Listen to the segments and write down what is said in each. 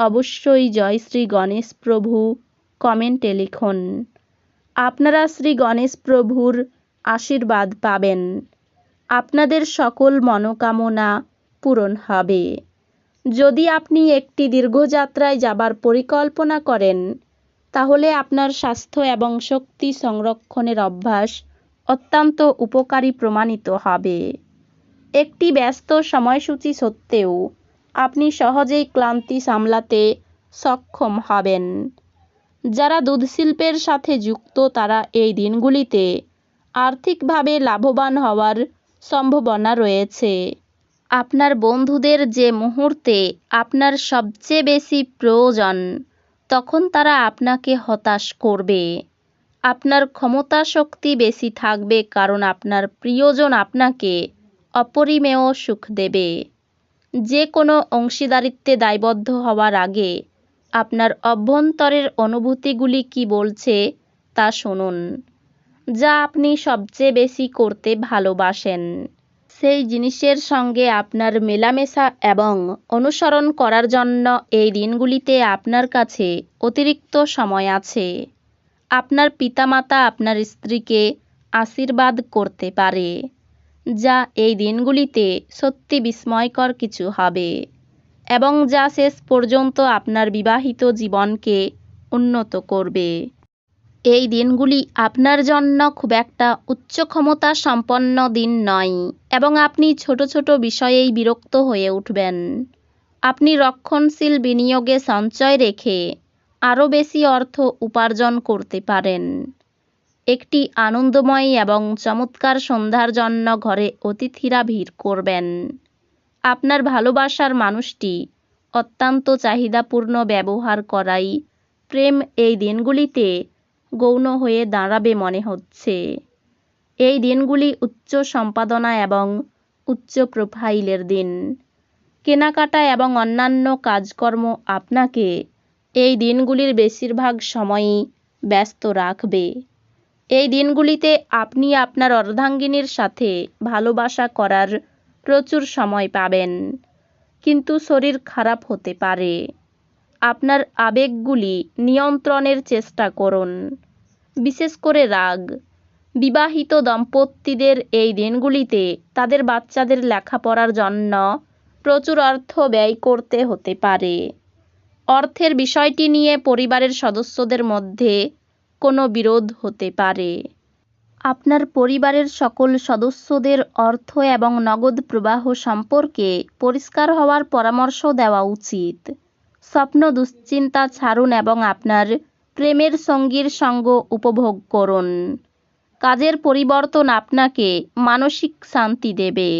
অবশ্যই জয় শ্রী গণেশ প্রভু কমেন্টে লিখুন। আপনারা শ্রী গণেশ প্রভুর আশীর্বাদ পাবেন। আপনাদের সকল মনোকামনা পূরণ হবে। যদি আপনি একটি দীর্ঘযাত্রায় যাবার পরিকল্পনা করেন, তাহলে আপনার স্বাস্থ্য এবং শক্তি সংরক্ষণের অভ্যাস অত্যন্ত উপকারী প্রমাণিত হবে। একটি ব্যস্ত সময়সূচি সত্ত্বেও আপনি সহজেই ক্লান্তি সামলাতে সক্ষম হবেন। যারা দুধ শিল্পের সাথে যুক্ত, তারা এই দিনগুলিতে আর্থিকভাবে লাভবান হওয়ার সম্ভাবনা রয়েছে। আপনার বন্ধুদের যে মুহূর্তে আপনার সবচেয়ে বেশি প্রয়োজন, তখন তারা আপনাকে হতাশ করবে। আপনার ক্ষমতা শক্তি বেশি থাকবে কারণ আপনার প্রিয়জন আপনাকে অপরিমেয় সুখ দেবে। যে কোনো অংশীদারিত্বে দায়বদ্ধ হওয়ার আগে আপনার অভ্যন্তরের অনুভূতিগুলি কি বলছে তা শুনুন, যা আপনি সবচেয়ে বেশি করতে ভালোবাসেন। সেই জিনিসের সঙ্গে আপনার মেলামেশা এবং অনুসরণ করার জন্য এই দিনগুলিতে আপনার কাছে অতিরিক্ত সময় আছে। আপনার পিতামাতা আপনার স্ত্রীকে আশীর্বাদ করতে পারে। যা এই দিনগুলিতে সত্যি বিস্ময়কর কিছু হবে এবং যা শেষ পর্যন্ত আপনার বিবাহিত জীবনকে উন্নত করবে। এই দিনগুলি আপনার জন্য খুব একটা উচ্চ ক্ষমতা সম্পন্ন দিন নয় এবং আপনি ছোট ছোট বিষয়েই বিরক্ত হয়ে উঠবেন। আপনি রক্ষণশীল বিনিয়োগে সঞ্চয় রেখে আরও বেশি অর্থ উপার্জন করতে পারেন। একটি আনন্দময় এবং চমৎকার সন্ধ্যার জন্য ঘরে অতিথিরা ভিড় করবেন। আপনার ভালোবাসার মানুষটি অত্যন্ত চাহিদাপূর্ণ ব্যবহার করাই প্রেম এই দিনগুলিতে গৌণ হয়ে দাঁড়াবে মনে হচ্ছে। এই দিনগুলি উচ্চ সম্পাদনা এবং উচ্চ প্রোফাইলের দিন। কেনাকাটা এবং অন্যান্য কাজকর্ম আপনাকে এই দিনগুলির বেশিরভাগ সময়ই ব্যস্ত রাখবে। এই দিনগুলিতে আপনি আপনার অর্ধাঙ্গিনীর সাথে ভালোবাসা করার প্রচুর সময় পাবেন। কিন্তু শরীর খারাপ হতে পারে। আপনার আবেগগুলি নিয়ন্ত্রণের চেষ্টা করুন। বিশেষ করে রাগ। বিবাহিত দম্পতিদের এই দিনগুলিতে তাদের বাচ্চাদের লেখাপড়ার জন্য প্রচুর অর্থ ব্যয় করতে হতে পারে। অর্থের বিষয়টি নিয়ে পরিবারের সদস্যদের মধ্যে কোনো বিরোধ হতে পারে। আপনার পরিবারের সকল সদস্যদের অর্থ এবং নগদ প্রবাহ সম্পর্কে পরিষ্কার হওয়ার পরামর্শ দেওয়া উচিত। স্বপ্ন দুশ্চিন্তা ছাড়ুন এবং আপনার প্রেমের সঙ্গীর সঙ্গ উপভোগ করুন। কাজের পরিবর্তন আপনাকে মানসিক শান্তি দেবে।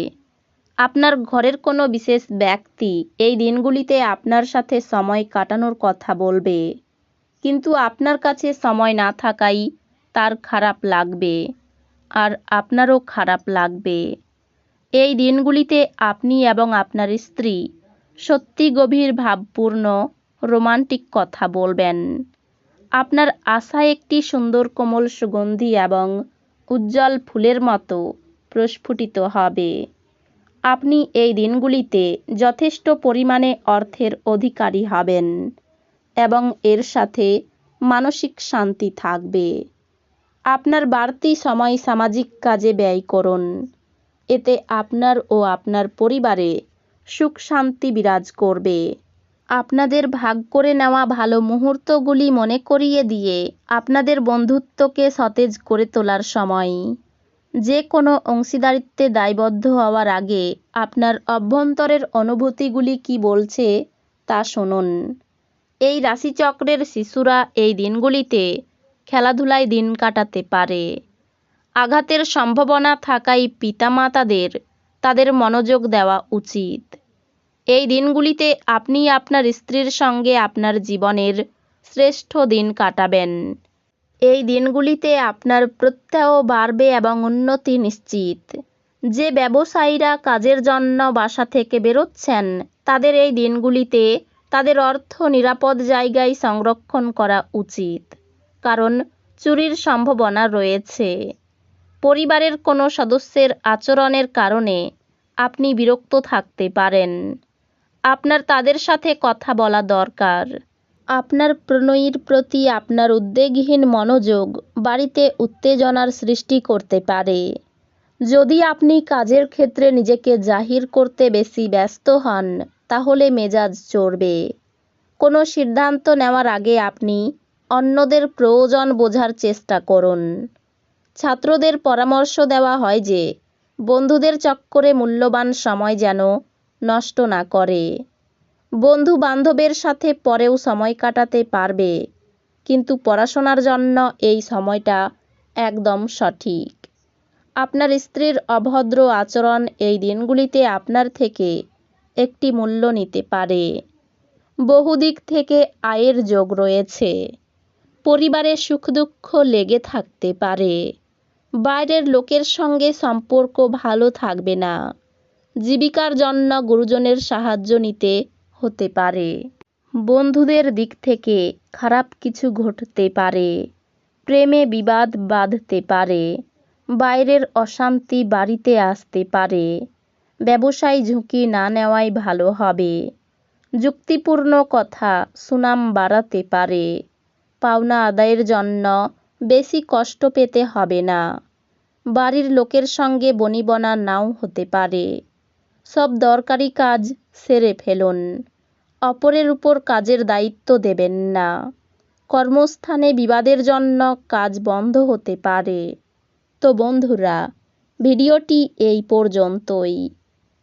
আপনার ঘরের কোনো বিশেষ ব্যক্তি এই দিনগুলিতে আপনার সাথে সময় কাটানোর কথা বলবে। কিন্তু আপনার কাছে সময় না থাকাই তার খারাপ লাগবে আর আপনারও খারাপ লাগবে। এই দিনগুলিতে আপনি এবং আপনার স্ত্রী সত্যি গভীর ভাবপূর্ণ, রোমান্টিক কথা বলবেন। আপনার আশা একটি সুন্দর কোমল সুগন্ধি এবং উজ্জ্বল ফুলের মতো প্রস্ফুটিত হবে। আপনি এই দিনগুলিতে যথেষ্ট পরিমাণে অর্থের অধিকারী হবেন। এবং এর সাথে মানসিক শান্তি থাকবে। আপনার বাড়তি সময় সামাজিক কাজে ব্যয় করুন। এতে আপনার ও আপনার পরিবারে সুখ শান্তি বিরাজ করবে। আপনাদের ভাগ করে নেওয়া ভালো মুহূর্তগুলি মনে করিয়ে দিয়ে আপনাদের বন্ধুত্বকে সতেজ করে তোলার সময়। যে কোনো অংশীদারিত্বে দায়বদ্ধ হওয়ার আগে আপনার অভ্যন্তরের অনুভূতিগুলি কি বলছে তা শুনুন। এই রাশিচক্রের শিশুরা এই দিনগুলিতে খেলাধুলায় দিন কাটাতে পারে। আঘাতের সম্ভাবনা থাকায় পিতামাতাদের তাদের মনোযোগ দেওয়া উচিত। এই দিনগুলিতে আপনি আপনার স্ত্রীর সঙ্গে আপনার জীবনের শ্রেষ্ঠ দিন কাটাবেন। এই দিনগুলিতে আপনার প্রত্যয় বাড়বে এবং উন্নতি নিশ্চিত। যে ব্যবসায়ীরা কাজের জন্য বাসা থেকে বেরোচ্ছেন, তাদের এই দিনগুলিতে তাদের অর্থ নিরাপদ জায়গায় সংরক্ষণ করা উচিত। কারণ চুরির সম্ভাবনা রয়েছে। পরিবারের কোনো সদস্যের আচরণের কারণে আপনি বিরক্ত থাকতে পারেন। আপনার তাদের সাথে কথা বলা দরকার। আপনার প্রণয়ীর প্রতি আপনার উদ্বেগহীন মনোযোগ বাড়িতে উত্তেজনার সৃষ্টি করতে পারে। যদি আপনি কাজের ক্ষেত্রে নিজেকে জাহির করতে বেশি ব্যস্ত হন তাহলে মেজাজ চড়বে। কোনো সিদ্ধান্ত নেওয়ার আগে আপনি অন্যদের প্রয়োজন বোঝার চেষ্টা করুন। ছাত্রদের পরামর্শ দেওয়া হয় যে, বন্ধুদের চক্করে মূল্যবান সময় যেন নষ্ট না করে। বন্ধু বান্ধবের সাথে পরেও সময় কাটাতে পারবে, কিন্তু পড়াশোনার জন্য এই সময়টা একদম সঠিক। আপনার স্ত্রীর অভদ্র আচরণ এই দিনগুলিতে আপনার থেকে একটি মূল্য নিতে পারে। বহুদিক থেকে আয়ের যোগ রয়েছে। পরিবারে সুখ দুঃখ লেগে থাকতে পারে। বাইরের লোকের সঙ্গে সম্পর্ক ভালো থাকবে না। জীবিকার জন্য গুরুজনের সাহায্য নিতে হতে পারে। বন্ধুদের দিক থেকে খারাপ কিছু ঘটতে পারে। প্রেমে বিবাদ বাঁধতে পারে। বাইরের অশান্তি বাড়িতে আসতে পারে। ব্যবসায় ঝুঁকি না নেওয়াই ভালো হবে। যুক্তিপূর্ণ কথা সুনাম বাড়াতে পারে। পাওনা আদায়ের জন্য বেশি কষ্ট পেতে হবে না। বাড়ির লোকের সঙ্গে বনিবনা নাও হতে পারে। সব দরকারি কাজ সেরে ফেলুন। অপরের উপর কাজের দায়িত্ব দেবেন না। কর্মস্থানে বিবাদের জন্য কাজ বন্ধ হতে পারে। তো বন্ধুরা, ভিডিওটি এই পর্যন্তই।